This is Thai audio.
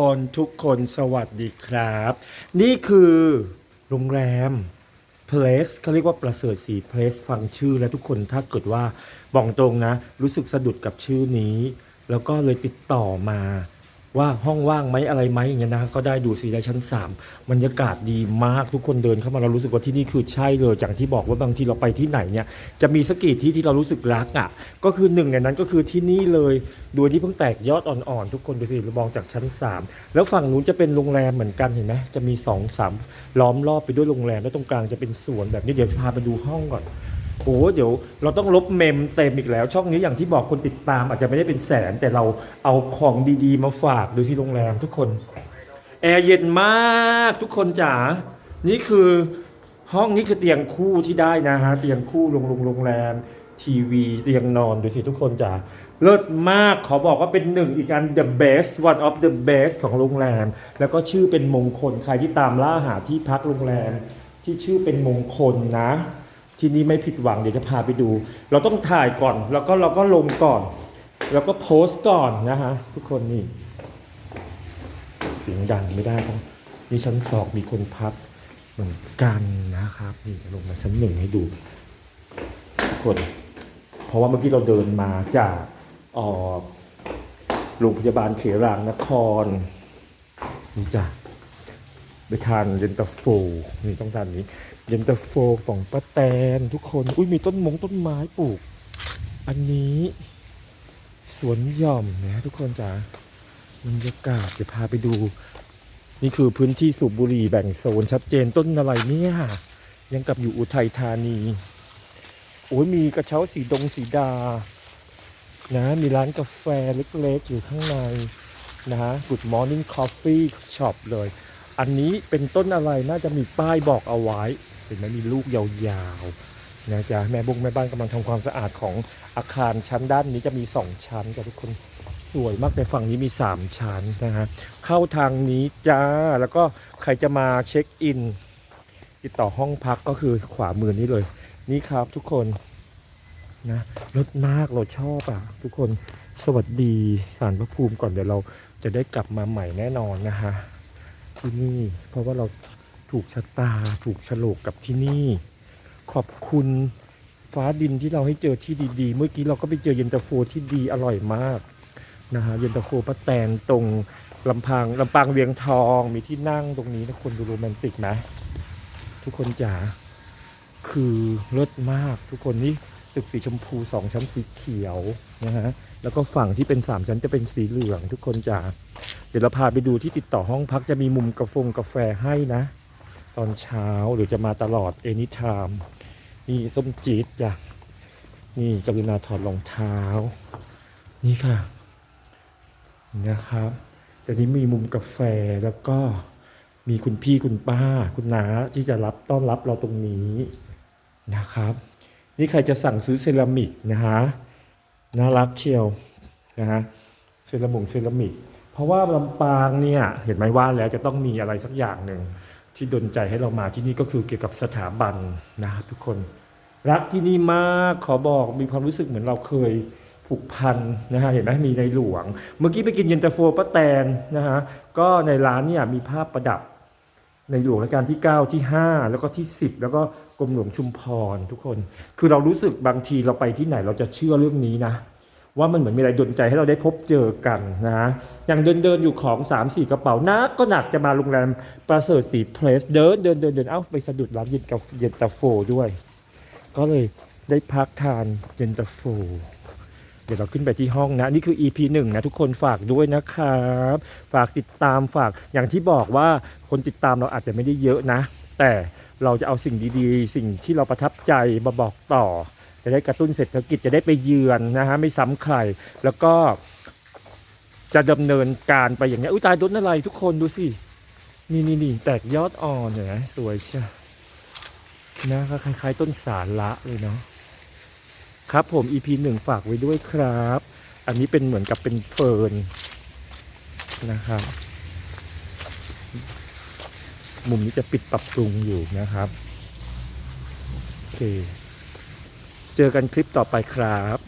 คนทุกคนสวัสดีครับ นี่คือโรงแรม Place เขาเรียกว่าประเสริฐสี Place ฟังชื่อแล้วทุกคนถ้าเกิดว่าบอกตรงนะ รู้สึกสะดุดกับชื่อนี้ แล้วก็เลยติดต่อมา ว่าห้องว่างไหมอะไรไหมอย่างเงี้ยนะก็ได้ดูสีได้ชั้น 3 บรรยากาศดีมากทุกคนเดินเข้ามาเรารู้สึกว่าที่นี่คือใช่เลยอย่างที่บอกว่าบางทีเราไปที่ไหนเนี่ยจะมีสักกี่ที่ที่เรารู้สึกรักอะ ก็คือหนึ่งในนั้นก็คือที่นี่เลยโดยที่เพิ่งแตกยอดอ่อนๆทุกคนดูสิเรามองจากชั้น 3 แล้วฝั่งนู้นจะเป็นโรงแรมเหมือนกันเห็นไหมจะมี2อสามล้อมรอบไปด้วยโรงแรมแล้วตรงกลางจะเป็นสวนแบบนี้เดี๋ยวพาไปดูห้องก่อน โอ้เดี๋ยวเราต้องลบเมมเต็มอีกแล้ว ช่องนี้อย่างที่บอกคนติดตามอาจจะไม่ได้เป็นแสน แต่เราเอาของดีๆ มาฝากดูที่โรงแรมทุกคนแอร์เย็นมากทุกคนจ๋านี่คือห้องนี้คือเตียงคู่ที่ได้นะฮะเตียงคู่โรงโรงโรงแรม ทีวีเตียงนอนดูสิทุกคนจ๋าเลิศมากขอบอกว่าเป็นหนึ่งอีกอัน the best one of the best ของโรงแรม แล้วก็ชื่อเป็นมงคลใครที่ตามล่าหาที่พักโรงแรมที่ชื่อเป็นมงคลนะ ที่นี่ไม่ผิดหวังเดี๋ยวจะพาไปดู เราต้องถ่ายก่อน แล้วก็เราก็ลงก่อน แล้วก็โพสต์ก่อนนะฮะทุกคนนี่เสียงดังไม่ได้ต้องนี่ชั้นสองมีคนพักเหมือนกันนะครับนี่จะลงมาชั้นหนึ่งให้ดูทุกคน เพราะว่าเมื่อกี้เราเดินมาจากออโรงพยาบาลเขรางนครนี่จ้ะไปทานเย็นตาโฟนี่ต้องทานนี้ เย็นตาโฟของป้าแตนทุกคน อุ้ยมีต้นมงต้นไม้ปลูก อันนี้สวนหย่อมนะทุกคนจ้ะบรรยากาศจะพาไปดู นี่คือพื้นที่สูบบุหรี่แบ่งโซนชัดเจนต้นอะไรเนี่ยยังกับอยู่อุทัยธานี โอ้ยมีกระเช้าสีดงสีดา นะ มีร้านกาแฟเล็กๆ อยู่ข้างใน นะฮะ Good Morning Coffee Shop เลย อันนี้เป็นต้นอะไรน่าจะมีป้ายบอกเอาไว้ ห็นไหมมีลูกยาวๆนะจ๊ะแม่บุ้งแม่บ้านกำลังทำความสะอาดของอาคารชั้นด้านนี้จะมีสองชั้นจ้ะทุกคนสวยมากในฝั่งนี้มี 3 ชั้นนะฮะเข้าทางนี้จ้าแล้วก็ใครจะมาเช็คอิน ติดต่อห้องพักก็คือขวามือนี้เลย นี่ครับทุกคนนะรถมากเราชอบอะ ทุกคนสวัสดีสารพระภูมิก่อนเดี๋ยวเราจะได้กลับมาใหม่แน่นอนนะฮะที่นี่เพราะว่าเรา ถูกชะตาถูกฉลกกับที่นี่ ขอบคุณฟ้าดินที่เราให้เจอที่ดีๆ เมื่อกี้เราก็ไปเจอเย็นตาโฟที่ดีอร่อยมากนะฮะเย็นตาโฟป้าแตนตรงลำพังลำปางเวียงทองมีที่นั่งตรงนี้นะคนดูโรแมนติกนะ ทุกคนจ๋าคือเลิศมากทุกคนนี่ตึกสีชมพูสองชั้นสีเขียวนะฮะแล้วก็ฝั่งที่เป็นสามชั้นจะเป็นสีเหลืองทุกคนจ๋าเดี๋ยวเราพาไปดูที่ติดต่อห้องพักจะมีมุมกาแฟกาแฟให้นะ ตอนเช้าหรือจะมาตลอด anytime นี่ส้มจี๊ดจ้ะนี่กรุณาถอดรองเท้า นี่ค่ะนะครับแต่นี้มีมุมกาแฟแล้วก็มีคุณพี่คุณป้า คุณน้าที่จะรับต้อนรับเราตรงนี้นะครับ นี่ใครจะสั่งซื้อเซรามิกนะฮะน่ารักเชียวนะฮะเซรามุงเซรามิก เพราะว่าลำปางเนี่ยเห็นไหมว่าแล้วจะต้องมีอะไรสักอย่างหนึ่ง ที่ดนใจให้เรามาที่นี่ก็คือเกี่ยวกับสถาบันนะครับทุกคน รักที่นี่มากขอบอกมีความรู้สึกเหมือนเราเคยผูกพันนะฮะเห็นไหมมีในหลวง เมื่อกี้ไปกินเย็นตาโฟป้าแตนนะฮะก็ในร้านเนี่ยมีภาพประดับในหลวงรัชกาลที่ 9 ที่ 5 แล้วก็ที่ 10 แล้วก็กรมหลวงชุมพรทุกคน คือเรารู้สึกบางทีเราไปที่ไหนเราจะเชื่อเรื่องนี้นะ ว่ามันเหมือนมีอะไรดลใจให้เราได้พบเจอกันนะอย่างเดินเดินอยู่ของ 3 4 กระเป๋านักก็หนักจะมาโรงแรมประเสริฐสีเพลสเดินเดินเดินเดินเอ้าไปสะดุดร้านเย็นกาเย็นตาโฟด้วย ก็เลยได้พักทานเย็นตาโฟ เดี๋ยวเราขึ้นไปที่ห้องนะ นี่คือ EP 1นะทุกคนฝากด้วยนะครับ ฝากติดตามฝากอย่างที่บอกว่าคนติดตามเราอาจจะไม่ได้เยอะนะ แต่เราจะเอาสิ่งดีๆ สิ่งที่เราประทับใจมาบอกต่อ จะได้กระตุ้นเศรษฐกิจจะได้ไปเยือนนะฮะไม่ซ้ำใคร แล้วก็จะดำเนินการไปอย่างนี้อุ้ยตายต้นอะไรทุกคนดูสิ นี่นี่นี่แตกยอดอ่อนเนไหมสวยเชียวนะก็คล้ายๆ ต้นสาระเลยเนาะครับผม EP หนึ่งฝากไว้ด้วยครับ อันนี้เป็นเหมือนกับเป็นเฟิร์นนะครับมุมนี้จะปิดปรับปรุงอยู่นะครับ โอเค เจอกันคลิปต่อไปครับ